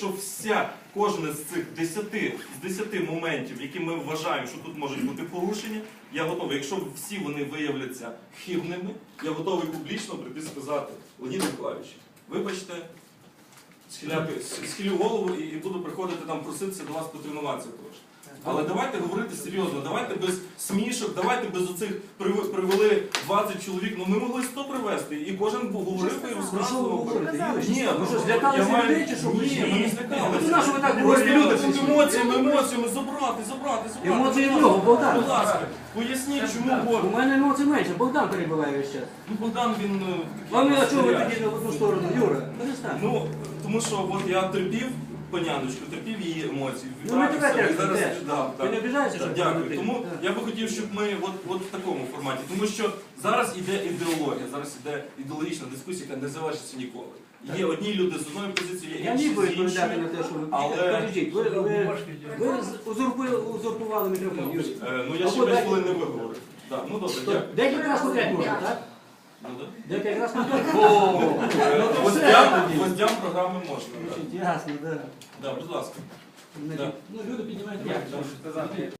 якщо вся, кожне з цих 10, з 10 моментів, які ми вважаємо, що тут можуть бути порушення, я готовий. Якщо всі вони виявляться хибними, я готовий публічно прийти сказати, Леонід Миколаївич, вибачте, схиляти, схилю голову і, і буду приходити там проситися до вас потренуватися трошки. Але давайте говорити серйозно, давайте без смішок, давайте без оцих привели 20 чоловік. Ну ми могли 100 привезти, і кожен говорив і розказував. Ні, ну що, злякалися людей чи що? Ні, ми не Ну, ви так говорите? люди емоціями, емоціями забрати, забрати, забрати. Емоції в нього, Богдан. Будь ласка, поясніть, чому У мене емоцій менше, Богдан перебуває весь час. Ну Богдан він е, такий. Вам а чого ви тоді в одну сторону, Юра? Перестань. Ну, тому що от я терпів паняночку, терпів її емоції. Ну, ми вибрався, тебе теж зараз- теж. да, так. не обіжаєшся, Так, Дякую. ти? Тому Так. я би хотів, щоб ми от, от в такому форматі. Тому що зараз іде ідеологія, зараз іде ідеологічна дискусія, яка не завершиться ніколи. Є одні люди з одною позицією, є Я інші міг би з відповідати на те, що ви Але- Подождіть, ви, ви, ви з- узурпи- узурпували мікрофон, Юрій. Е, Ну я ще Або 5 дайте- хвилин не виговорив. Так, ну добре, дякую. Декілька разів подряд можна, так? Ну, да. Декілька разів подряд? О, Е, ну гостям програми можна. Ясно, так. Да, будь ласка. Ну, люди піднімають. руки.